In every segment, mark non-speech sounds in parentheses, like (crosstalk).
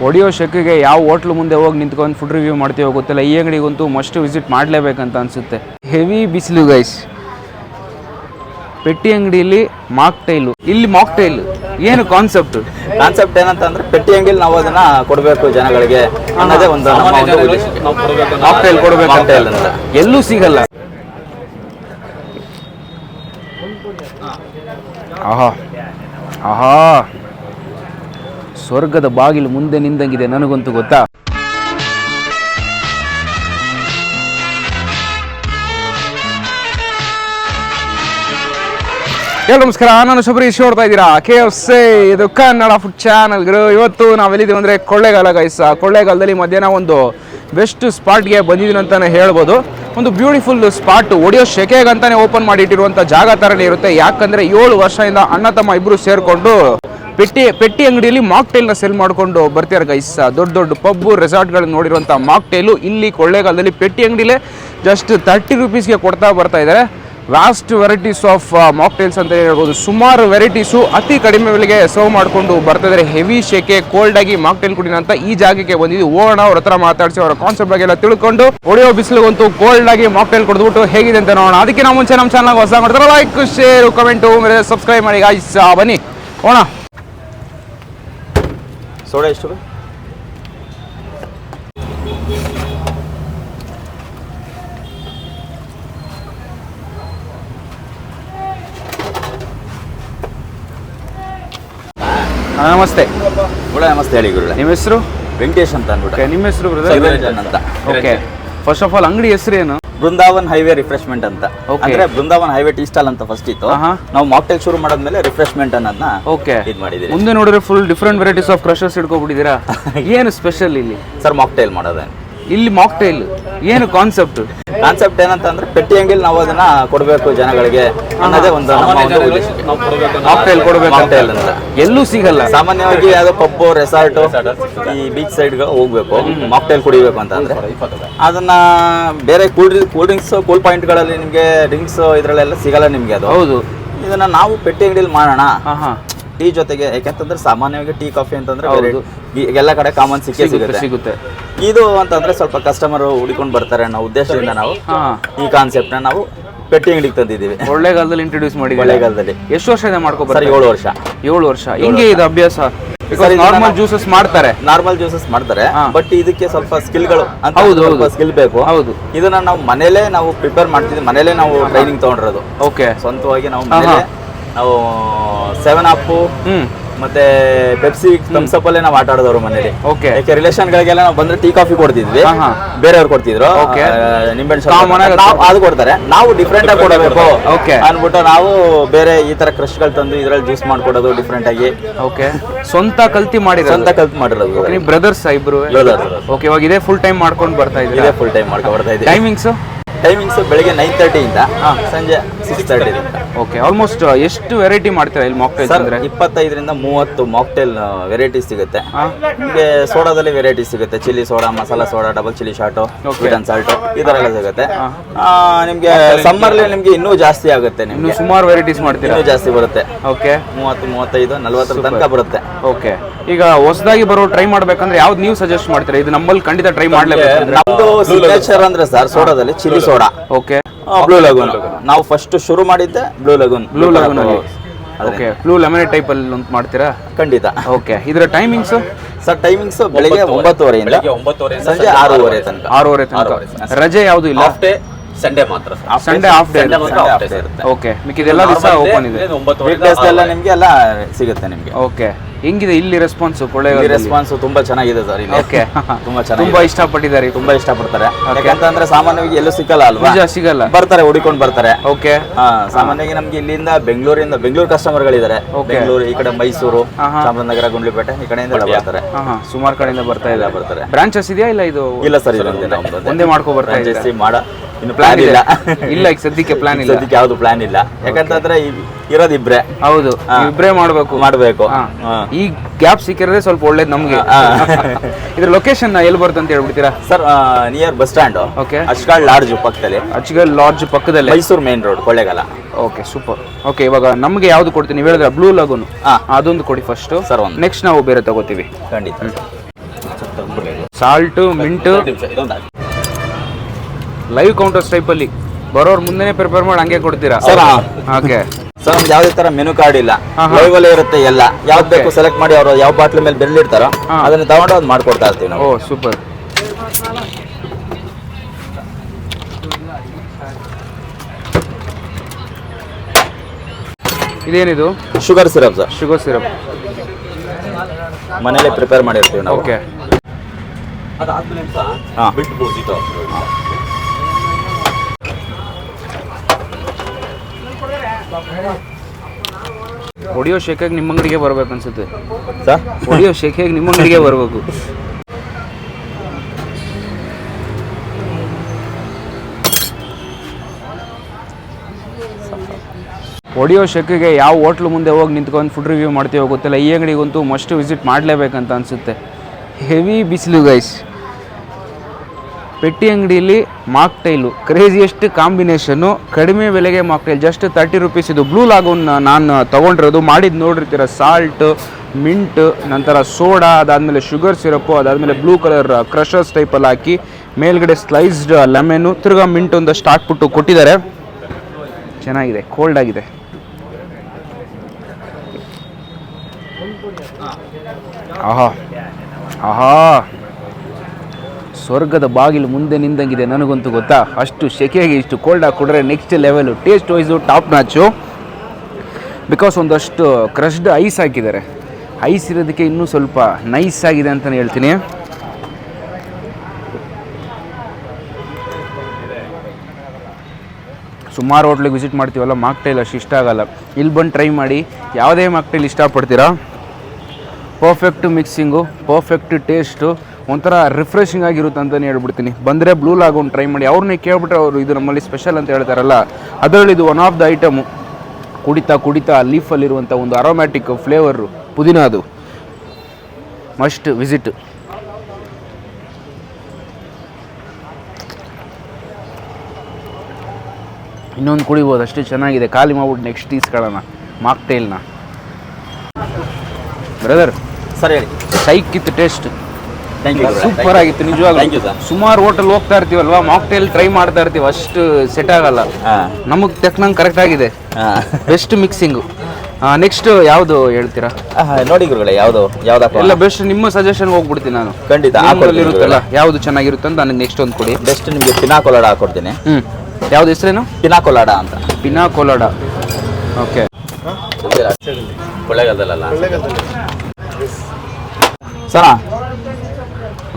ಹೊಡಿಯೋ ಶೆಕ್ಗೆ ಯಾವ ಹೋಟ್ಲು ಮುಂದೆ ಹೋಗಿ ನಿಂತ್ಕೊಂಡು ಫುಡ್ ರಿವ್ಯೂ ಮಾಡ್ತೀವೋ ಗೊತ್ತಿಲ್ಲ. ಈ ಅಂಗಡಿಗಂತೂ ಮಸ್ಟ್ ವಿಸಿಟ್ ಮಾಡಲೇಬೇಕಂತ ಅನಿಸುತ್ತೆ. ಹೆವಿ ಬಿಸಿಲು ಗೈಸ್ ಪೆಟ್ಟಿ ಅಂಗಡಿಯಲ್ಲಿ ಮಾಕ್ಟೈಲು ಇಲ್ಲಿ ಮಾಕ್ ಟೈಲು ಏನು ಕಾನ್ಸೆಪ್ಟ್ ಕಾನ್ಸೆಪ್ಟ್ ಏನಂತಂದ್ರೆ ಪೆಟ್ಟಿ ಅಂಗಡಿಲಿ ನಾವು ಅದನ್ನ ಕೊಡಬೇಕು ಜನಗಳಿಗೆ. ಅನ್ನೋದೇ ಒಂದು ನಮ್ಮ ಒಂದು ಉದ್ದೇಶ. ಮಾಕ್ಟೈಲ್ ಕೊಡಬೇಕು ಅಂತ ಎಲ್ಲೂ ಸಿಗಲ್ಲ. ಆಹಾ. ಆಹಾ. ಸ್ವರ್ಗದ ಬಾಗಿಲು ಮುಂದೆ ನಿಂದಂಗಿದೆ ನನಗಂತೂ ಗೊತ್ತಾ? ಹೇಳಿ ನಮಸ್ಕಾರ, ನಾನು ಶಬರೀಶ್ ನೋಡ್ತಾ ಇದ್ದೀರಾ? ಕೆ ಎಫ್ ಸಿ ಇದು ಕನ್ನಡ ಫುಡ್ ಚಾನಲ್ ಗುರು. ಇವತ್ತು ನಾವೆಲ್ಲಿದ್ದೀವಿ ಅಂದರೆ ಕೊಳ್ಳೇಗಾಲ ಗೈಸ ಕೊಳ್ಳೇಗಾಲದಲ್ಲಿ ಮಧ್ಯಾಹ್ನ ಒಂದು ಬೆಸ್ಟ್ ಸ್ಪಾಟ್ಗೆ ಬಂದಿದ್ದೀನಿ ಅಂತಲೇ ಹೇಳ್ಬೋದು. ಒಂದು ಬ್ಯೂಟಿಫುಲ್ ಸ್ಪಾಟ್ ಒಡಿಯೋ ಶೆಕೆಗಂತಾನೆ ಓಪನ್ ಮಾಡಿಟ್ಟಿರುವಂಥ ಜಾಗ ಥರನೇ ಇರುತ್ತೆ. ಯಾಕಂದರೆ ಏಳು ವರ್ಷದಿಂದ ಅಣ್ಣ ತಮ್ಮ ಇಬ್ಬರು ಸೇರಿಕೊಂಡು ಪೆಟ್ಟಿ ಪೆಟ್ಟಿ ಅಂಗಡಿಯಲ್ಲಿ ಮಾಕ್ಟೈಲ್ನ ಸೆಲ್ ಮಾಡ್ಕೊಂಡು ಬರ್ತಾರೆ ಗೈಸ್ ದೊಡ್ಡ ದೊಡ್ಡ ಪಬ್ಬು ರೆಸಾರ್ಟ್ಗಳನ್ನ ನೋಡಿರುವಂಥ ಮಾಕ್ಟೈಲು ಇಲ್ಲಿ ಕೊಳ್ಳೇಗಾಲದಲ್ಲಿ ಪೆಟ್ಟಿ ಅಂಗಡಿಲೇ ಜಸ್ಟ್ ತರ್ಟಿ ರುಪೀಸ್ಗೆ ಕೊಡ್ತಾ ಬರ್ತಾ ಇದ್ದಾರೆ ವ್ಯಾಸ್ಟ್ ವೆರೈಟೀಸ್ ಆಫ್ ಮಾಕ್ಟೈಲ್ಸ್ ಅಂತ ಹೇಳ್ಬೋದು? ಸುಮಾರು ವೆರೈಟೀಸು ಅತಿ ಕಡಿಮೆ ಬೆಲೆಗೆ ಸರ್ವ್ ಮಾಡಿಕೊಂಡು ಬರ್ತಾ ಇದ್ದಾರೆ ಹೆವಿ ಶೇಕೆ ಕೋಲ್ಡ್ ಆಗಿ ಮಾಕ್ಟೈಲ್ ಕುಡಿನ ಅಂತ ಈ ಜಾಗಕ್ಕೆ ಬಂದಿದ್ದು. ಓಣ ಅವ್ರ ಹತ್ರ ಮಾತಾಡಿಸಿ ಅವರ ಕಾನ್ಸೆಪ್ಟ್ ಬಗ್ಗೆ ಎಲ್ಲ ತಿಳ್ಕೊಂಡು ಹೊಡೆಯೋ ಬಿಸಿಲಿಗಂತೂ ಕೋಲ್ಡ್ ಆಗಿ ಮಾಕ್ಟೈಲ್ ಕೊಡ್ಬಿಟ್ಟು ಹೇಗಿದೆ ಅಂತ ನೋಡೋಣ. ಅದಕ್ಕೆ ನಾವು ಮುಂಚೆ ನಮ್ಮ ಚಾನಲ್ ಹೊಸ ಮಾಡ್ತಾರೆ ಲೈಕ್ ಶೇರ್ ಕಮೆಂಟು ಸಬ್ಸ್ಕ್ರೈಬ್ ಮಾಡಿ ಗಾಯ್ಸ್ ಬನ್ನಿ. ಹೋಣ. ಸೋಡಾ ಎಷ್ಟು? ನಮಸ್ತೆ. ನಮಸ್ತೆ ಹೇಳಿ ಗುರುಳೆ ನಿಮ್ಮ ಹೆಸರು? ವೆಂಕಟೇಶ್ ಅಂತ ಅಂದ್ಬಿಟ್ಟು. ಓಕೆ ನಿಮ್ಮ ಹೆಸರು ನಿರಂಜನ್ ಅಂತ. ಓಕೆ ಫಸ್ಟ್ ಆಫ್ ಆಲ್ ಅಂಗಡಿ ಹೆಸರು ಏನು ಬೃಂದಾವನ್ ಹೈವೇ ರಿಫ್ರೆಶ್ಮೆಂಟ್ ಅಂತ. ಅಂದ್ರೆ ಬೃಂದಾವನ್ ಹೈವೇ ಟೀ ಸ್ಟಾಲ್ ಅಂತ ಫಸ್ಟ್ ಇತ್ತು. ನಾವು ಮಾಕ್ಟೇಲ್ ಶುರು ಮಾಡಾದ್ಮೇಲೆ ರಿಫ್ರೆಶ್ಮೆಂಟ್ ಅನ್ನೋದನ್ನ ಓಕೆ ಇದು ಮಾಡಿದ್ದೀವಿ ಮುಂದೆ ನೋಡಿದ್ರೆ full different varieties of crushers ಇಟ್ಕೊಬಿಟ್ಟಿದ್ದೀರಾ? (laughs) ಏನು ಸ್ಪೆಷಲ್ ಇಲ್ಲಿ? ಸರ್ ಮಾಕ್ಟೇಲ್ ಮಾಡೋದೇ ಇಲ್ಲಿ ಮಾಕ್ಟೈಲ್ ಏನು ಕಾನ್ಸೆಪ್ಟ್ ಕಾನ್ಸೆಪ್ಟ್ ಏನಂತಂದ್ರೆ ಪೆಟ್ಟಿ ಅಂಗಡಿಲಿ ನಾವು ಅದನ್ನ ಕೊಡಬೇಕು ಜನಗಳಿಗೆ ಅನ್ನೋದೇ ಒಂದು ನಮ್ಮ ಒಂದು ಉದ್ದೇಶ. ಮಾಕ್ಟೈಲ್ ಕೊಡಬೇಕು Mocktail ಅಂತ. ಎಲ್ಲೂ ಸಿಗಲ್ಲ. ಸಾಮಾನ್ಯವಾಗಿ ಯಾವ್ದೋ ಪಬ್ಬು ರೆಸಾರ್ಟ್ ಈ ಬೀಚ್ ಸೈಡ್ ಹೋಗ್ಬೇಕು. ಮಾಕ್ಟೈಲ್ ಕುಡಿಬೇಕು ಅಂತ. ಅಂದ್ರೆ ಅದನ್ನ ಬೇರೆ ಕೂಲ್ ಕೂಲ್ ಡ್ರಿಂಕ್ಸ್ ಕೂಲ್ ಪಾಯಿಂಟ್ಗಳಲ್ಲಿ ನಿಮಗೆ ಡ್ರಿಂಕ್ಸ್ ಇದ್ರಲ್ಲೆಲ್ಲ ಸಿಗಲ್ಲ ನಿಮ್ಗೆ ಅದು. ಹೌದು. ಇದನ್ನ ನಾವು ಪೆಟ್ಟಿ ಅಂಗಡಿಲಿ ಮಾಡೋಣ. ಹಾ ಹಾ ಟೀ ಜೊತೆಗೆ ಯಾಕೆಂತಂದ್ರೆ ಸಾಮಾನ್ಯವಾಗಿ ಟೀ ಕಾಫಿ ಅಂತಂದ್ರೆ ಬೇರೆ ಈ- ಎಲ್ಲ ಕಡೆ ಕಾಮನ್ ಸಿಕ್ಕೇ ಸಿಗುತ್ತೆ. ಇದು ಅಂತಂದ್ರೆ ಸ್ವಲ್ಪ ಕಸ್ಟಮರ್ ಹುಡುಕೊಂಡು ಬರ್ತಾರೆ ಅನ್ನೋ ಉದ್ದೇಶದಿಂದ ನಾವು ಈ ಕಾನ್ಸೆಪ್ಟ್ನ ನಾವು ಪೆಟ್ಟಿ ಅಂಗಡಿಗೆ ತಂದಿದ್ದೀವಿ. ಒಳ್ಳೆಗಾಲದಲ್ಲಿ ಇಂಟ್ರೊಡ್ಯೂಸ್ ಒಳ್ಳೆ ಕಾಲದಲ್ಲಿ. ಎಷ್ಟು ವರ್ಷದಿಂದ ಮಾಡ್ಕೊ ಸರ್ ಬರ್ತಾರೆ ಏಳು ವರ್ಷ. ಏಳು ವರ್ಷ. ಹಿಂಗೆ ಇದು ಅಭ್ಯಾಸ? ನಾರ್ಮಲ್ ಜ್ಯೂಸಸ್ ಮಾಡ್ತಾರೆ. ನಾರ್ಮಲ್ ಜ್ಯೂಸಸ್ ಮಾಡ್ತಾರೆ ಬಟ್ ಇದಕ್ಕೆ ಸ್ವಲ್ಪ ಸ್ಕಿಲ್ಗಳು ಹೌದು, ಸ್ವಲ್ಪ ಹೌದು. ಸ್ಕಿಲ್ ಬೇಕು. ಹೌದು. ಇದನ್ನ ನಾವು ಮನೇಲೆ ನಾವು ಪ್ರಿಪೇರ್ ಮಾಡ್ತಿದ್ವಿ. ಮನೇಲೆ ನಾವು ಟ್ರೈನಿಂಗ್ ತಗೊಂಡಿರೋದು. ಓಕೆ ಸ್ವಂತವಾಗಿ ನಾವು ನಾವು ಸೆವೆನ್ ಅಪ್ ಹ್ಮ್. ಮತ್ತೆ ಪೆಪ್ಸಿ ಥಮ್ಸಪ್ ಅಲ್ಲೇ ನಾವು ಆಟ ಆಡೋದವ್ರು ಮನೇಲಿ. ಓಕೆ ಯಾಕೆ ರಿಲೇಷನ್ ಗಳಿಗೆಲ್ಲ ನಾವು ಬಂದ್ರೆ ಟೀ ಕಾಫಿ ಕೊಡ್ತಿದ್ವಿ. ಬೇರೆಯವ್ರು ಕೊಡ್ತಿದ್ರು. ನಿಂಬೆಹಣ್ಣು ನಾವು ಅದು ಕೊಡ್ತಾರೆ. ನಾವು ಡಿಫ್ರೆಂಟ್ ಆಗಿ ಕೊಡಬೇಕು. ಓಕೆ ಅನ್ಬಿಟ್ಟು ನಾವು ಬೇರೆ ಈ ತರ ಕ್ರಶ್ಗಳು ತಂದು ಇದ್ರಲ್ಲಿ ಜ್ಯೂಸ್ ಮಾಡ್ಕೊಡೋದು ಡಿಫ್ರೆಂಟ್ ಆಗಿ. ಓಕೆ ಸ್ವಂತ ಕಲ್ತಿ ಮಾಡಿದ್ರು ಸ್ವಂತ ಕಲ್ತಿ ಮಾಡಿರೋದು. ನಿಮ್ಮ ಬ್ರದರ್ಸ್ ಇಬ್ರು. ಓಕೆ ಇವಾಗ ಇದೇ ಫುಲ್ ಟೈಮ್ ಮಾಡ್ಕೊಂಡು ಬರ್ತಾ ಇದೇ ಫುಲ್ ಟೈಮ್ ಮಾಡ್ಕೊಂಡು ಬರ್ತಾ ಇದ್ದೀವಿ. ಟೈಮಿಂಗ್ಸ್ ಟೈಮಿಂಗ್ಸ್ ಬೆಳಿಗ್ಗೆ ನೈನ್ ತರ್ಟಿಯಿಂದ ಸಂಜೆ ಸಿಕ್ಸ್ ತರ್ಟಿಯಿಂದ ಓಕೆ ಆಲ್ಮೋಸ್ಟ್ ಎಷ್ಟು ವೆರೈಟಿ ಮಾಡ್ತೀರಾ ಇಲ್ಲಿ ಮಾಕ್ಟೈಲ್ ಸರ್ ಅಂದ್ರೆ? ಇಪ್ಪತ್ತೈದರಿಂದ ಮೂವತ್ತು ಮಾಕ್ಟೇಲ್ ವೆರೈಟೀಸ್ ಸಿಗುತ್ತೆ. ಹಾ. ನಿಮಗೆ ಸೋಡಾದಲ್ಲಿ ವೆರೈಟಿ ಸಿಗುತ್ತೆ. Chilli soda masala soda double chilli shot. Sweet and salt ಈ ಥರ ಎಲ್ಲ ಸಿಗುತ್ತೆ. ನಿಮಗೆ ಆ, ನಿಮ್ಗೆ ಸಮ್ಮರ್ಲಿ ನಿಮ್ಗೆ ಇನ್ನೂ ಜಾಸ್ತಿ ಆಗುತ್ತೆ ಇನ್ನು ನಿಮ್ಗೆ ಸುಮಾರು ವೆರೈಟೀಸ್ ಮಾಡ್ತೀರಾ? ಇನ್ನೂ ಜಾಸ್ತಿ ಬರುತ್ತೆ. ಓಕೆ ಮೂವತ್ತು ಮೂವತ್ತೈದು ನಲ್ವತ್ತರ ತನಕ ಬರುತ್ತೆ. ಓಕೆ ಈಗ ಹೊಸದಾಗಿ ಬರೋ ಟ್ರೈ ಮಾಡ್ಬೇಕಂದ್ರೆ ಯಾವ್ದು ನೀವು ಸಜೆಸ್ಟ್ ಮಾಡ್ತೀರಾ? ಇದು ನಮ್ಮಲ್ಲಿ ಖಂಡಿತ ಟ್ರೈ ಮಾಡ್ಲೇಬೇಕು. ನಮ್ದು ಸಿಗ್ನೇಚರ್ ಅಂದ್ರೆ sir ಸೋಡಾದಲ್ಲಿ chilli soda. Okay blue lagoon ನಾವು ಫಸ್ಟ್ ಶುರು ಮಾಡಿದ್ದೆ ಬ್ಲೂ ಲಗೂನ್ ಬ್ಲೂ ಲಗೂನ್ ಅಲ್ಲಿ. ಓಕೆ ಬ್ಲೂ ಲೆಮನ್ ಟೈಪ್ ಅಲ್ಲಿ ಅಂತ ಮಾಡ್ತೀರಾ? ಖಂಡಿತ. ಓಕೆ ಇದರ ಟೈಮಿಂಗ್ಸ್ ಸರ್ ಟೈಮಿಂಗ್ಸ್ ಬೆಳಿಗ್ಗೆ ಒಂಬತ್ತುವರೆಯಿಂದ ಸಂಜೆ ಆರೂವರೆ ತನಕ. ಆರೂವರೆ ತನಕ. ರಜೆ ಯಾವುದು ಇಲ್ಲ? ಡೇ ಸಂಡೇ ಮಾತ್ರ sir Sunday off day okay ಮಿಕ್ಕಿದೆಲ್ಲ ದಿವಸ ಓಪನ್ ಇದೆ. ಎಲ್ಲ ನಿಮ್ಗೆ ಎಲ್ಲ ಸಿಗುತ್ತೆ ನಿಮಗೆ. ಓಕೆ ಹೆಂಗಿದೆ ಇಲ್ಲಿ ರೆಸ್ಪಾನ್ಸ್ ಕೊಳ್ಳೆ ಕೊಳ್ಳೇಗಾಲ ರೆಸ್ಪಾನ್ಸ್ ತುಂಬಾ ಚೆನ್ನಾಗಿದೆ ಸರ್ ಇಲ್ಲಿ. ಓಕೆ (laughs) ತುಂಬಾ ಚೆನ್ನಾಗಿ ತುಂಬಾ ಇಷ್ಟಪಟ್ಟಿದ್ದಾರೆ ತುಂಬಾ ಇಷ್ಟಪಡ್ತಾರೆ. ಯಾಕಂತಂದ್ರೆ ಸಾಮಾನ್ಯವಾಗಿ ಎಲ್ಲೂ ಸಿಕ್ಕಲ್ಲ ಅಲ್ವಾ? ನಿಜ ಸಿಗಲ್ಲ. ಬರ್ತಾರೆ ಹುಡಿಕೊಂಡು ಬರ್ತಾರೆ. ಓಕೆ ಸಾಮಾನ್ಯವಾಗಿ ನಮ್ಗೆ ಇಲ್ಲಿಂದ ಬೆಂಗಳೂರಿಂದ ಬೆಂಗಳೂರು ಕಸ್ಟಮರ್ ಗಳಿದ್ದಾರೆ. ಬೆಂಗಳೂರು ಈ ಕಡೆ ಮೈಸೂರು. ಚಾಮರಾಜನಗರ ಗುಂಡ್ಲಿಪೇಟೆ ಈ ಕಡೆಯಿಂದ ಬರ್ತಾರೆ. ಸುಮಾರು ಕಡೆಯಿಂದ ಬರ್ತಾ ಇಲ್ಲ ಬರ್ತಾರೆ. ಬ್ರಾಂಚಸ್ ಇದೆಯಾ ಇಲ್ಲ ಇದು ಇಲ್ಲ ಸರ್ ಒಂದೇ ಮಾಡ್ಕೊ ಬರ್ತಾ ಇದೆ? ಮಾಡ ಇನ್ನು ಪ್ಲಾನ್ ಇಲ್ಲ. ಇಲ್ಲ. ಈಗ ಸದ್ಯಕ್ಕೆ ಪ್ಲಾನ್ ಇಲ್ಲ. ಸದ್ಯಕ್ಕೆ ಯಾವ್ದು ಪ್ಲಾನ್ ಇಲ್ಲ. ಯಾಕಂತಂದ್ರೆ ಇರೋದು ಇಬ್ರೆ. ಹೌದು ಇಬ್ರೆ ಮಾಡ್ಬೇಕು. ಮಾಡ್ಬೇಕು. ಈ ಗ್ಯಾಪ್ ಸಿಕ್ಕಿರೋದೇ ಸ್ವಲ್ಪ ಒಳ್ಳೇದು ನಮ್ಗೆ. (laughs) ಇದ್ರ ಲೊಕೇಶನ್ ಎಲ್ಲಿ ಬರುತ್ತೆ ಅಂತ ಹೇಳ್ಬಿಡ್ತೀರಾ? Sir near bus stand okay ಅಚ್ಗಾಳ್ lodge ಪಕ್ಕದಲ್ಲಿ. ಅಚ್ಗಾಳ್ ಲಾಡ್ಜ್ ಪಕ್ಕದಲ್ಲಿ? Mysuru main road Kollegal. Okay super okay ಇವಾಗ ನಮಗೆ ಯಾವ್ದು ಕೊಡ್ತೀನಿ ನೀವು ಹೇಳಿದ್ರೆ ಬ್ಲೂ ಲಗೂನ್. ಅದೊಂದು ಕೊಡಿ ಫಸ್ಟ್ ಸರ್ ಒಂದು. ನೆಕ್ಸ್ಟ್ ನಾವು ಬೇರೆ ತಗೋತೀವಿ. ಖಂಡಿತ. Salt mint. ಲೈವ್ ಕೌಂಟರ್ಸ್ ಟೈಪಲ್ಲಿ ಬರೋರ್ ಮುಂದೆನೆ ಪ್ರಿಪೇರ್ ಮಾಡಿ ಹಂಗೆ ಕೊಡ್ತೀರಾ? ಸರ್ ಓಕೆ ಸರ್ ನಮ್ಗೆ ಯಾವುದೇ ತರ ಮೆನು ಕಾರ್ಡ್ ಇಲ್ಲ. ಲೈವ್ ಅಲ್ಲೇ ಇರುತ್ತೆ ಎಲ್ಲ. ಯಾವ್ದು ಬೇಕು ಸೆಲೆಕ್ಟ್ ಮಾಡಿ ಅವರು ಯಾವ ಬಾಟ್ಲ್ ಮೇಲೆ ಬೆಲ್ ಇಡ್ತಾರೋ. ಅದನ್ನ ತಗೊಂಡು ಅದು ಮಾಡ್ಕೊಡ್ತಾ ಇರ್ತೀವಿ ಓ ನಾವು ಸೂಪರ್ ಇದೇನಿದು? Sugar syrup sir sugar syrup ಮನೇಲೆ ಪ್ರಿಪೇರ್ ಮಾಡಿರ್ತೀವಿ ನಾವು. ಓಕೆ ಅದಾದ್ಮೇಲೆ ಹಾಂ. ಹಾ. ಬಿಟ್ಟು ಹೊಡಿಯೋ ಶೇಖಾಗಿ ನಿಮ್ಮ ಅಂಗಡಿಗೆ ಬರ್ಬೇಕು ಅನ್ಸುತ್ತೆ? ಸರ್ ಹೊಡಿಯೋ ಶೇಖಾಗಿ ನಿಮ್ಮ ಅಂಗಡಿಗೆ ಬರಬೇಕು? ಹೊಡಿಯೋ ಶೆಕ್ಕಿಗೆ ಯಾವ ಹೋಟ್ಲು ಮುಂದೆ ಹೋಗಿ ನಿಂತ್ಕೊಂಡು ಫುಡ್ ರಿವ್ಯೂ ಮಾಡ್ತೀವೋ ಗೊತ್ತಿಲ್ಲ. ಈ ಅಂಗಡಿಗಂತೂ ಮಸ್ಟ್ ವಿಸಿಟ್ ಮಾಡಲೇಬೇಕಂತ ಅನಿಸುತ್ತೆ. ಹೆವಿ ಬಿಸಿಲು ಗೈಸ್ ಪೆಟ್ಟಿ ಅಂಗಡಿಯಲ್ಲಿ ಮಾಕ್ಟೈಲು ಕ್ರೇಜಿಯೆಸ್ಟ್ ಕಾಂಬಿನೇಷನ್ನು ಕಡಿಮೆ ಬೆಲೆಗೆ ಮಾಕ್ಟೈಲ್ ಜಸ್ಟ್ ತರ್ಟಿ ರುಪೀಸ್ ಇದು. ಬ್ಲೂ ಲಾಗೂನ್ ನಾನು ತೊಗೊಂಡಿರೋದು. ಮಾಡಿದ್ದು ನೋಡಿರ್ತೀರ ಸಾಲ್ಟ್ ಮಿಂಟ್ ನಂತರ ಸೋಡಾ, ಅದಾದಮೇಲೆ ಶುಗರ್ ಸಿರಪ್ಪು ಅದಾದಮೇಲೆ ಬ್ಲೂ ಕಲರ್ ಕ್ರಷರ್ಸ್ ಟೈಪಲ್ಲಿ ಹಾಕಿ, ಮೇಲ್ಗಡೆ ಸ್ಲೈಸ್ಡ್ ಲೆಮೆನು ತಿರ್ಗಾ ಮಿಂಟ್ ಒಂದಷ್ಟು ಹಾಕ್ಬಿಟ್ಟು ಕೊಟ್ಟಿದ್ದಾರೆ. ಚೆನ್ನಾಗಿದೆ ಕೋಲ್ಡ್ ಆಗಿದೆ. ಆಹಾ ಆಹಾ. ಸ್ವರ್ಗದ ಬಾಗಿಲು ಮುಂದೆ ನಿಂದಂಗಿದೆ ನನಗಂತೂ ಗೊತ್ತಾ? ಅಷ್ಟು ಸೆಕೆಗೆ ಇಷ್ಟು ಕೋಲ್ಡ್ ಆಗಿ ಕೊಡ್ರೆ next level taste wise top notch because ಒಂದಷ್ಟು ಕ್ರಶ್ಡ್ ಐಸ್ ಹಾಕಿದ್ದಾರೆ. ಐಸ್ ಇರೋದಕ್ಕೆ ಇನ್ನೂ ಸ್ವಲ್ಪ ನೈಸ್ ಆಗಿದೆ ಅಂತಲೇ ಹೇಳ್ತೀನಿ. ಸುಮಾರು ಹೋಟ್ಲಿಗೆ ವಿಸಿಟ್ ಮಾಡ್ತೀವಲ್ಲ ಮಾಕ್ಟೈಲ್ ಅಷ್ಟು ಇಷ್ಟ ಆಗಲ್ಲ. ಇಲ್ಲಿ ಬಂದು ಟ್ರೈ ಮಾಡಿ. ಯಾವುದೇ ಮಾಕ್ಟೈಲ್ ಇಷ್ಟಪಡ್ತೀರಾ? ಪರ್ಫೆಕ್ಟ್ ಮಿಕ್ಸಿಂಗು ಪರ್ಫೆಕ್ಟ್ ಟೇಸ್ಟು ಒಂಥರ ರಿಫ್ರೆಶಿಂಗ್ ಆಗಿರುತ್ತೆ ಅಂತಲೇ ಹೇಳ್ಬಿಡ್ತೀನಿ. ಬಂದರೆ ಬ್ಲೂ ಲಾಗೋನ್ ಟ್ರೈ ಮಾಡಿ. ಅವ್ರನ್ನೇ ಕೇಳ್ಬಿಟ್ರೆ ಅವರು ಇದು ನಮ್ಮಲ್ಲಿ ಸ್ಪೆಷಲ್ ಅಂತ ಹೇಳ್ತಾರಲ್ಲ ಅದರಲ್ಲಿ ಇದು ಒನ್ ಆಫ್ ದ ಐಟಮು ಕುಡಿತಾ ಕುಡಿತಾ ಲೀಫಲ್ಲಿರುವಂಥ ಒಂದು ಅರೋಮ್ಯಾಟಿಕ್ ಫ್ಲೇವರು ಪುದೀನ ಅದು. ಮಸ್ಟ್ ವಿಸಿಟ್ ಇನ್ನೊಂದು ಕುಡಿಬೋದು ಅಷ್ಟೇ ಚೆನ್ನಾಗಿದೆ. ಖಾಲಿ ಮಾಡ್ಬಿಟ್ಟು ನೆಕ್ಸ್ಟ್ ಈಸ್ಕೊಳ್ಳೋಣ ಮಾಕ್ಟೈಲ್ನ ಬ್ರದರ್ ಸರಿ ಹೇಳಿ. ಸೈಕ್ ಇತ್ತು ಟೇಸ್ಟ್ ಸೂಪರ್ ಆಗಿತ್ತು ನಿಜವಾಗ್ಲೂ. ಸುಮಾರು ಹೋಟೆಲ್ ಹೋಗ್ತಾ ಇರ್ತೀವಲ್ವಾ? ಮಾಕ್ಟೈಲ್ ಟ್ರೈ ಮಾಡ್ತಾ ಇರ್ತೀವಿ ಅಷ್ಟು ಸೆಟ್ ಆಗಲ್ಲ. ನಮಗ್ ತಕ್ಕನಂಗೆ ಕರೆಕ್ಟ್ ಆಗಿದೆ. ಹಾಂ. ಬೆಸ್ಟ್ ಮಿಕ್ಸಿಂಗು ನೆಕ್ಸ್ಟ್ ಯಾವುದು ಹೇಳ್ತೀರಾ? ನೋಡಿ ಗುರುಗಳೇ ಯಾವುದು ಯಾವ್ದು ಎಲ್ಲ ಬೆಸ್ಟ್ ನಿಮ್ಮ ಸಜೆಷನ್ ಹೋಗ್ಬಿಡ್ತೀನಿ ನಾನು. ಖಂಡಿತ ಇರುತ್ತಲ್ಲ ಯಾವುದು ಚೆನ್ನಾಗಿರುತ್ತೆ ಅಂತ ನನಗೆ ನೆಕ್ಸ್ಟ್ ಒಂದು ಕೊಡಿ. ಬೆಸ್ಟ್ ನಿಮಗೆ ಪಿನಾಕೊಲಾಡ ಹಾಕೊಡ್ತೀನಿ. ಹ್ಞೂ ಯಾವ್ದು ಹೆಸರೇನು? ಪಿನಾಕೊಲಾಡ ಅಂತ. ಪಿನಾ ಕೊಲಾಡ ಓಕೆ ಕೊಳ್ಳೇಗಾಲದಲ್ಲ ಸರ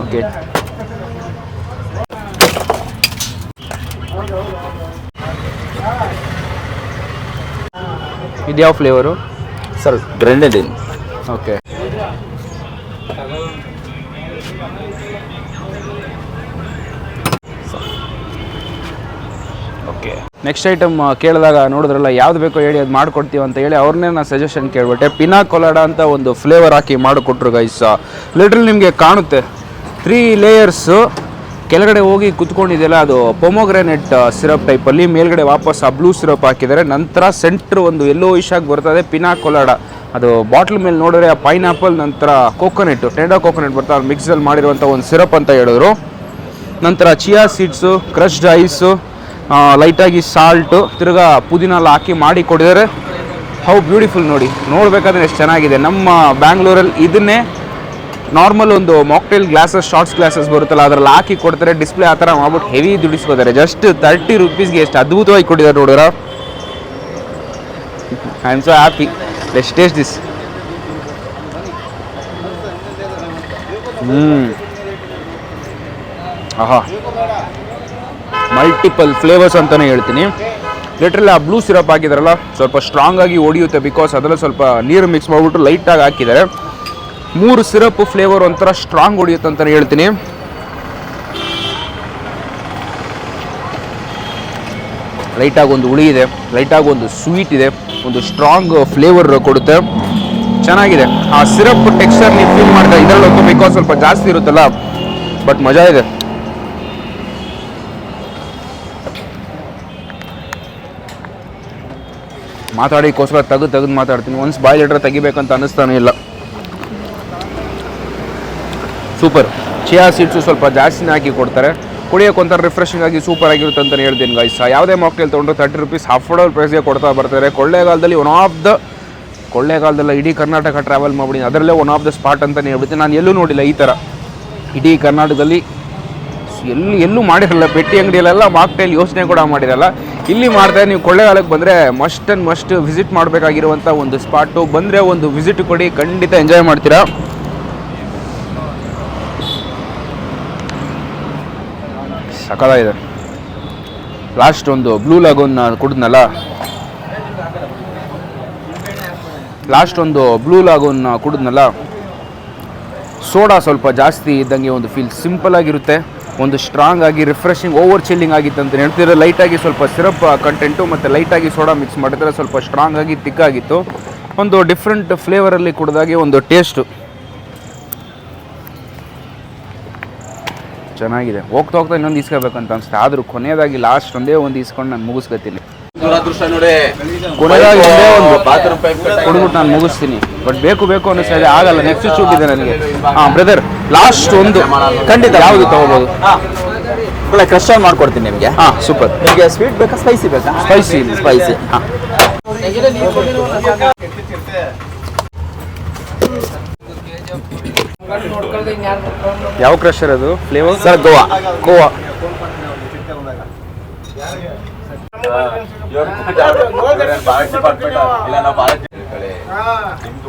ಓಕೆ. ಇದು ಯಾವ flavour sir in okay. Okay. Next item ಕೇಳಿದಾಗ ನೋಡಿದ್ರಲ್ಲ ಯಾವ್ದು ಬೇಕೋ ಹೇಳಿ ಅದು ಮಾಡ್ಕೊಡ್ತೀವಿ ಅಂತ ಹೇಳಿ ಅವ್ರನ್ನೇ ನಾನು ಸಜೆಷನ್ ಕೇಳ್ಬಿಟ್ಟೆ. ಪಿನಾ ಕೊಲಾಡ ಅಂತ ಒಂದು ಫ್ಲೇವರ್ ಹಾಕಿ ಮಾಡಿಕೊಟ್ರು ಗೈಸ್ ಲಿಟ್ರಲ್ ನಿಮಗೆ ಕಾಣುತ್ತೆ. ತ್ರೀ ಲೇಯರ್ಸು ಕೆಳಗಡೆ ಹೋಗಿ ಕುತ್ಕೊಂಡಿದೆಯಲ್ಲ, ಅದು ಪೊಮೊಗ್ರೆನೆಟ್ ಸಿರಪ್ ಟೈಪಲ್ಲಿ ಮೇಲ್ಗಡೆ ವಾಪಸ್ ಆ ಬ್ಲೂ ಸಿರಪ್ ಹಾಕಿದ್ದಾರೆ. ನಂತರ ಸೆಂಟ್ರ್ ಒಂದು ಎಲ್ಲೋ ಆಗಿ ಬರ್ತದೆ ಪಿನಾ ಕೊಲಾಡ ಅದು ಬಾಟ್ಲ್ ಮೇಲೆ ನೋಡಿದ್ರೆ ಆ ಪೈನಾಪಲ್ ನಂತರ ಕೋಕೋನೆಟ್ ಟೆಂಡೋ ಕೋಕೋನೆಟ್ ಬರ್ತಾ ಮಿಕ್ಸಲ್ಲಿ ಮಾಡಿರುವಂಥ ಒಂದು ಸಿರಪ್ ಅಂತ ಹೇಳಿದ್ರು. ನಂತರ ಚಿಯಾ ಸೀಡ್ಸು ಕ್ರಶ್ಡ್ ಐಸು ಲೈಟಾಗಿ ಸಾಲ್ಟು ತಿರ್ಗಾ ಪುದೀನ ಹಾಕಿ ಮಾಡಿ ಕೊಡಿದರೆ ಹೌ ಬ್ಯೂಟಿಫುಲ್ ನೋಡಿ. ನೋಡಬೇಕಾದ್ರೆ ಎಷ್ಟು ಚೆನ್ನಾಗಿದೆ. ನಮ್ಮ ಬ್ಯಾಂಗ್ಳೂರಲ್ಲಿ ಇದನ್ನೇ ನಾರ್ಮಲ್ ಒಂದು ಮಾಕ್ಟೈಲ್ ಗ್ಲಾಸಸ್ ಶಾರ್ಟ್ಸ್ ಗ್ಲಾಸಸ್ ಬರುತ್ತಲ್ಲ, ಅದ್ರಲ್ಲಿ ಹಾಕಿ ಕೊಡ್ತಾರೆ. ಡಿಸ್ಪ್ಲೇ ಆ ಥರ ಮಾಡ್ಬಿಟ್ಟು ಹೆವಿ ದುಡಿಸ್ಕೋತಾರೆ. ಜಸ್ಟ್ ತರ್ಟಿ ರುಪೀಸ್ಗೆ ಎಷ್ಟು ಅದ್ಭುತವಾಗಿ ಕೊಟ್ಟಿದ್ದಾರೆ ನೋಡಿದ್ರ? I am so happy let's taste this ಹ್ಞೂ ಆಹಾ ಮಲ್ಟಿಪಲ್ ಫ್ಲೇವರ್ಸ್ ಅಂತಲೇ ಹೇಳ್ತೀನಿ. ಲೆಟ್ರಲ್ಲಿ ಆ ಬ್ಲೂ ಸಿರಪ್ ಹಾಕಿದಾರಲ್ಲ, ಸ್ವಲ್ಪ ಸ್ಟ್ರಾಂಗಾಗಿ ಹೊಡಿಯುತ್ತೆ ಬಿಕಾಸ್ ಅದರಲ್ಲಿ ಸ್ವಲ್ಪ ನೀರು ಮಿಕ್ಸ್ ಮಾಡಿಬಿಟ್ಟು ಲೈಟಾಗಿ ಹಾಕಿದ್ದಾರೆ. ಮೂರು ಸಿರಪ್ ಫ್ಲೇವರ್ ಒಂಥರ ಸ್ಟ್ರಾಂಗ್ ಹೊಡಿಯುತ್ತೆ ಅಂತಲೇ ಹೇಳ್ತೀನಿ. ಲೈಟಾಗಿ ಒಂದು ಹುಳಿ ಇದೆ, ಲೈಟಾಗಿ ಒಂದು ಸ್ವೀಟ್ ಇದೆ, ಒಂದು ಸ್ಟ್ರಾಂಗ್ ಫ್ಲೇವರ್ ಕೊಡುತ್ತೆ. ಚೆನ್ನಾಗಿದೆ. ಆ ಸಿರಪ್ ಟೆಕ್ಸ್ಚರ್ ನೀವು ಫೀಲ್ ಮಾಡಿದ್ರೆ ಇದರಲ್ಲಂತೂ ಬಿಕಾಸ್ ಸ್ವಲ್ಪ ಜಾಸ್ತಿ ಇರುತ್ತಲ್ಲ? ಬಟ್ ಮಜಾ ಇದೆ. ಮಾತಾಡಿಕೋಸ್ಕರ ತೆಗೆದು ತೆಗೆದು ಮಾತಾಡ್ತೀನಿ. ಒನ್ಸ್ ಬಾಯ್ ಲೀಟ್ರ್ ತೆಗಿಬೇಕಂತ ಅನ್ನಿಸ್ತಾನೆ ಇಲ್ಲ. ಸೂಪರ್. ಚಿಯಾ ಸೀಡ್ಸು ಸ್ವಲ್ಪ ಜಾಸ್ತಿನೇ ಹಾಕಿ ಕೊಡ್ತಾರೆ. ಕುಡಿಯೋಕೆ ಒಂಥರ ರಿಫ್ರೆಶಿಂಗ್ ಆಗಿ ಸೂಪರ್ ಆಗಿರುತ್ತೆ ಅಂತ ಹೇಳ್ತೀನಿ ಗೈಸ್ ಯಾವುದೇ ಮಾಕ್ಟೇಲ್ ತೊಗೊಂಡ್ರೆ ತರ್ಟಿ ರುಪೀಸ್ ಅಫೋರ್ಡಬಲ್ ಪ್ರೈಸ್ಗೆ ಕೊಡ್ತಾ ಬರ್ತಾರೆ. ಕೊಳ್ಳೇಗಾಲದಲ್ಲಿ ಒನ್ ಆಫ್ ದ ಕೊಳ್ಳೇಗಾಲದಲ್ಲ ಇಡೀ ಕರ್ನಾಟಕ ಟ್ರಾವೆಲ್ ಮಾಡ್ಬಿಡಿ. ಅದರಲ್ಲೇ ಒನ್ ಆಫ್ ದ ಸ್ಪಾಟ್ ಅಂತಲೇ ಹೇಳ್ಬಿಡ್ತೀನಿ ನಾನು ಎಲ್ಲೂ ನೋಡಿಲ್ಲ ಈ ಥರ ಇಡೀ ಕರ್ನಾಟಕದಲ್ಲಿ ಎಲ್ಲಿ ಎಲ್ಲೂ ಮಾಡಿರಲ್ಲ. ಪೆಟ್ಟಿ ಅಂಗಡಿಯಲ್ಲೆಲ್ಲ ಮಾಕ್ಟೇಲ್ ಯೋಚನೆ ಕೂಡ ಮಾಡಿರಲ್ಲ. ಇಲ್ಲಿ ಮಾಡ್ತಾರೆ ನೀವು ಕೊಳ್ಳೇಗಾಲಕ್ಕೆ ಬಂದರೆ ಮಸ್ಟ್ ಆ್ಯಂಡ್ ಮಸ್ಟ್ ವಿಸಿಟ್ ಮಾಡಬೇಕಾಗಿರುವಂಥ ಒಂದು ಸ್ಪಾಟು ಬಂದರೆ ಒಂದು ವಿಸಿಟ್ ಕೊಡಿ. ಖಂಡಿತ ಎಂಜಾಯ್ ಮಾಡ್ತೀರಾ. ಸಕಲಾಗಿದೆ ಲಾಸ್ಟ್ ಒಂದು ಬ್ಲೂ ಲಾಗೋನ್ ಕುಡಿದ್ನಲ್ಲ? ಲಾಸ್ಟ್ ಒಂದು ಬ್ಲೂ ಲಾಗೋನ್ ಕುಡಿದ್ನಲ್ಲ? ಸೋಡಾ ಸ್ವಲ್ಪ ಜಾಸ್ತಿ ಇದ್ದಂಗೆ ಒಂದು ಫೀಲ್ ಸಿಂಪಲ್ ಆಗಿರುತ್ತೆ. ಒಂದು ಸ್ಟ್ರಾಂಗ್ ಆಗಿ ರಿಫ್ರೆಶಿಂಗ್ ಓವರ್ ಚಿಲ್ಲಿಂಗ್ ಆಗಿತ್ತು ಅಂತ ಹೇಳ್ತಿದ್ರೆ ಲೈಟಾಗಿ ಸ್ವಲ್ಪ ಸಿರಪ್ ಕಂಟೆಂಟು ಮತ್ತು ಲೈಟಾಗಿ ಸೋಡಾ ಮಿಕ್ಸ್ ಮಾಡಿದ್ರೆ ಸ್ವಲ್ಪ ಸ್ಟ್ರಾಂಗ್ ಆಗಿ ತಿಕ್ಕಾಗಿತ್ತು ಒಂದು ಡಿಫ್ರೆಂಟ್ ಫ್ಲೇವರಲ್ಲಿ ಕುಡಿದಾಗೆ ಒಂದು ಟೇಸ್ಟು ಚೆನ್ನಾಗಿದೆ. ಹೋಗ್ತಾ ಹೋಗ್ತಾ ಇನ್ನೊಂದು ಇಸ್ಕೋಬೇಕಂತ ಅನ್ಸುತ್ತೆ. ಆದ್ರೂ ಕೊನೆಯದಾಗಿ ಲಾಸ್ಟ್ ಒಂದೇ ಒಂದು ಇಸ್ಕೊಂಡು ನಾನು ಮುಗಿಸ್ಕೊತೀನಿ. ಕೊನೆಯದಾಗಿ ಒಂದೇ ಒಂದು ಕೊಡ್ಬಿಟ್ಟು ನಾನು ಮುಗಿಸ್ತೀನಿ. ಬಟ್ ಬೇಕು ಬೇಕು ಅನ್ನಿಸ್ತಾ ಇದೆ. ಆಗಲ್ಲ ನೆಕ್ಸ್ಟ್ ಶೂಟ್ ಇದೆ ನನಗೆ. ಹಾಂ ಬ್ರದರ್ ಲಾಸ್ಟ್ ಒಂದು. ಖಂಡಿತ ಯಾವುದು ತಗೋಬೋದು? ಒಳ್ಳೆ ಕ್ರಶ್ ಮಾಡ್ಕೊಡ್ತೀನಿ ನಿಮಗೆ. ಹಾಂ ಸೂಪರ್ ನಿಮಗೆ ಸ್ವೀಟ್ ಬೇಕಾ ಸ್ಪೈಸಿ ಬೇಕಾ? ಸ್ಪೈಸಿ ಸ್ಪೈಸಿ ಹಾಂ. ಯಾವ ಕ್ರಷರ್ ಅದು ಫ್ಲೇವರ್ ಸರ್ ಗೋವಾ ಗೋವಾ ನಿಮ್ದು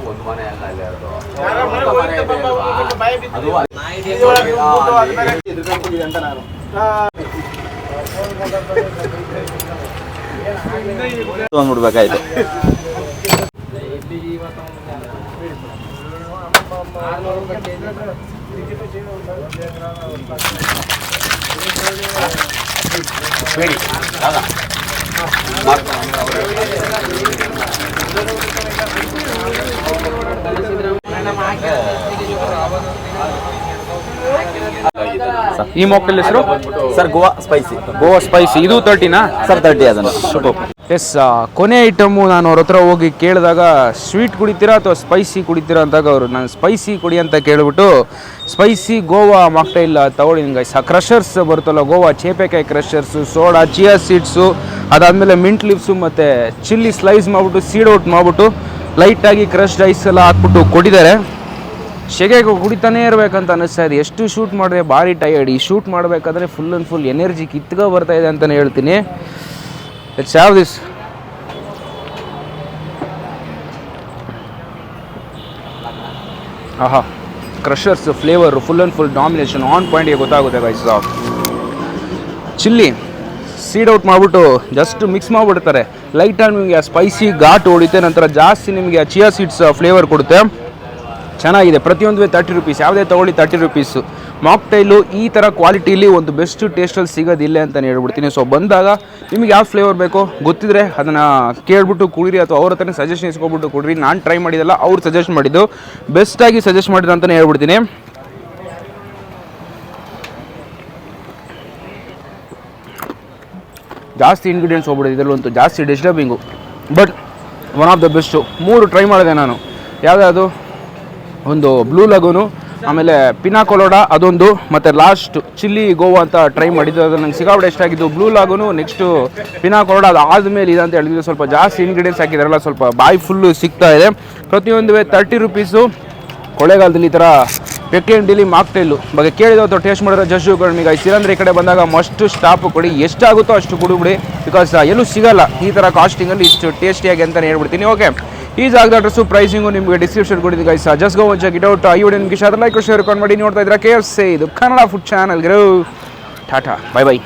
ಒಂದು ಇಲ್ಲ ಈ ಮೊಕ್ಕಲ್ ಹೆಸರು? Sir Goa spicy Goa spicy ಇದು ತರ್ಟಿನಾ ಸರ್ ತರ್ಟಿ ಅದನ್ನು. ಸೂಪರ್ ಎಸ್ ಕೊನೆ ಐಟಮು ನಾನು ಅವ್ರ ಹತ್ರ ಹೋಗಿ ಕೇಳಿದಾಗ ಸ್ವೀಟ್ ಕುಡಿತೀರಾ ಅಥವಾ ಸ್ಪೈಸಿ ಕುಡಿತೀರಾ ಅಂದಾಗ ಅವರು ನಾನು ಸ್ಪೈಸಿ ಕುಡಿ ಅಂತ ಕೇಳಿಬಿಟ್ಟು ಸ್ಪೈಸಿ ಗೋವಾ ಮಾಕ್ಟೈಲ್ ತಗೊಳ್ಳಿ ಗೈಸ್ ಆ ಕ್ರಷರ್ಸ್ ಬರುತ್ತಲ್ಲ, ಗೋವಾ ಚೇಪೆಕಾಯಿ ಕ್ರಷರ್ಸು ಸೋಡಾ ಚಿಯಾ ಸೀಡ್ಸು ಅದಾದಮೇಲೆ ಮಿಂಟ್ ಲಿಪ್ಸು ಮತ್ತು ಚಿಲ್ಲಿ ಸ್ಲೈಸ್ ಮಾಡಿಬಿಟ್ಟು ಸೀಡ್ ಔಟ್ ಮಾಡಿಬಿಟ್ಟು ಲೈಟಾಗಿ ಕ್ರಷ್ಡ್ ಐಸ್ ಎಲ್ಲ ಹಾಕ್ಬಿಟ್ಟು ಕೊಡಿದ್ದಾರೆ ಶೆಗೆಗೆ ಕುಡಿತಾನೇ ಇರಬೇಕಂತ ಅನ್ನಿಸ್ತಾ ಇದೆ. ಎಷ್ಟು ಶೂಟ್ ಮಾಡಿದೆ ಭಾರಿ ಟಯರ್ಡ್ ಈ ಶೂಟ್ ಮಾಡಬೇಕಾದ್ರೆ ಫುಲ್ ಆ್ಯಂಡ್ ಫುಲ್ ಎನರ್ಜಿ ಕಿತ್ಕೊ ಬರ್ತಾಯಿದೆ ಅಂತಲೇ ಹೇಳ್ತೀನಿ. ಇಟ್ಸ್ have ದಿಸ್ ಆಹಾ crushers flavour full and full domination on ಪಾಯಿಂಟ್ಗೆ ಗೊತ್ತಾಗುತ್ತೆ ಗೈಸ್ ಚಿಲ್ಲಿ ಸೀಡ್ ಔಟ್ ಮಾಡಿಬಿಟ್ಟು ಜಸ್ಟ್ ಮಿಕ್ಸ್ ಮಾಡಿಬಿಡ್ತಾರೆ. ಲೈಟಾಗಿ ನಿಮಗೆ ಸ್ಪೈಸಿ ಘಾಟ್ ಹೊಡಿತೆ, ನಂತರ ಜಾಸ್ತಿ ನಿಮಗೆ ಚಿಯಾ ಸೀಡ್ಸ್ ಫ್ಲೇವರ್ ಕೊಡುತ್ತೆ. ಚೆನ್ನಾಗಿದೆ. ಪ್ರತಿಯೊಂದು ತರ್ಟಿ ರುಪೀಸ್ ಯಾವುದೇ ತೊಗೊಳ್ಳಿ ತರ್ಟಿ ರುಪೀಸು ಮಾಕ್ಟೈಲು ಈ ಥರ ಕ್ವಾಲಿಟಿಲಿ ಒಂದು ಬೆಸ್ಟ್ ಟೇಸ್ಟಲ್ಲಿ ಸಿಗೋದಿಲ್ಲ ಅಂತ ಹೇಳ್ಬಿಡ್ತೀನಿ. ಸೊ ಬಂದಾಗ ನಿಮ್ಗೆ ಯಾವ ಫ್ಲೇವರ್ ಬೇಕೋ ಗೊತ್ತಿದ್ರೆ ಅದನ್ನು ಕೇಳಿಬಿಟ್ಟು ಕುಡಿರಿ ಅಥವಾ ಅವ್ರ ಹತ್ರನೇ ಸಜೆಷನ್ ಇಸ್ಕೊಬಿಟ್ಟು ಕುಡಿರಿ. ನಾನು ಟ್ರೈ ಮಾಡಿದಲ್ಲ ಅವ್ರು ಸಜೆಸ್ಟ್ ಮಾಡಿದ್ದು. ಬೆಸ್ಟಾಗಿ ಸಜೆಸ್ಟ್ ಮಾಡಿದ್ರು ಅಂತಲೇ ಹೇಳ್ಬಿಡ್ತೀನಿ. ಜಾಸ್ತಿ ಇಂಗ್ರೀಡಿಯೆಂಟ್ಸ್ ಹೋಗ್ಬಿಡಿದೆ ಇದರಲ್ಲಂತೂ ಜಾಸ್ತಿ disturbing but one of the best ಮೂರು ಟ್ರೈ ಮಾಡಿದೆ ನಾನು. ಯಾವುದಾದ್ರು ಒಂದು ಬ್ಲೂ ಲಗೂನು ಆಮೇಲೆ ಪಿನಾಕೊಲೋಡ ಅದೊಂದು, ಮತ್ತು ಲಾಸ್ಟ್ ಚಿಲ್ಲಿ ಗೋವಾ ಅಂತ ಟ್ರೈ ಮಾಡಿದ್ದು, ಅದು ನಂಗೆ ಸಿಗಾಬಿಡ ಇಷ್ಟ ಆಗಿದ್ದು. ಬ್ಲೂ ಲಾಗೂನು ನೆಕ್ಸ್ಟು ಪಿನಾಕೊಲೋಡ ಅದು ಆದಮೇಲೆ ಇದೆ ಅಂತ ಹೇಳಿದ್ರು. ಸ್ವಲ್ಪ ಜಾಸ್ತಿ ಇಂಗ್ರೀಡಿಯೆಂಟ್ಸ್ ಹಾಕಿದಾರಲ್ಲ, ಸ್ವಲ್ಪ ಬಾಯಿ ಫುಲ್ಲು ಸಿಗ್ತಾ ಇದೆ. ಪ್ರತಿಯೊಂದು ತರ್ಟಿ ರುಪೀಸು ಕೊಳೆಗಾಲದಲ್ಲಿ ಈ ಥರ ಪೆಕ್ಲೆಂಡಿಲಿ ಮಾಕ್ಟೈಲು ಬಗ್ಗೆ ಕೇಳಿದ ಅಥವಾ ಟೇಸ್ಟ್ ಮಾಡಿದ್ರೆ ಜಸ್ಟ್ ನಿಮಗೆ ಇಲ್ಲಾಂದ್ರೆ ಈ ಕಡೆ ಬಂದಾಗ ಮಸ್ಟ್ ಸ್ಟಾಪ್ ಕೊಡಿ. ಎಷ್ಟಾಗುತ್ತೋ ಅಷ್ಟು ಕುಡಿಬಿಡಿ ಬಿಕಾಸ್ ಎಲ್ಲೂ ಸಿಗಲ್ಲ. ಈ ಥರ ಕಾಸ್ಟಿಂಗಲ್ಲಿ ಇಷ್ಟು ಟೇಸ್ಟಿಯಾಗಿ ಅಂತಲೇ ಹೇಳ್ಬಿಡ್ತೀನಿ. ಓಕೆ ಈ ಜಾಗದ ಅಡ್ರೆಸ್ಸು ಪ್ರೈಸಿಂಗು ನಿಮಗೆ description ಕೊಡಿದ್ದು guys just go check it out I would ನಿಮಗೆ ಇಷ್ಟ ಲೈಕ್ ಶೇರ್ ಮಾಡಿ ನೋಡ್ತಾ ಇದ್ರೆ ಕೆ ಎಫ್ ಸಿ ಇದು Kannada food channel tata bye bye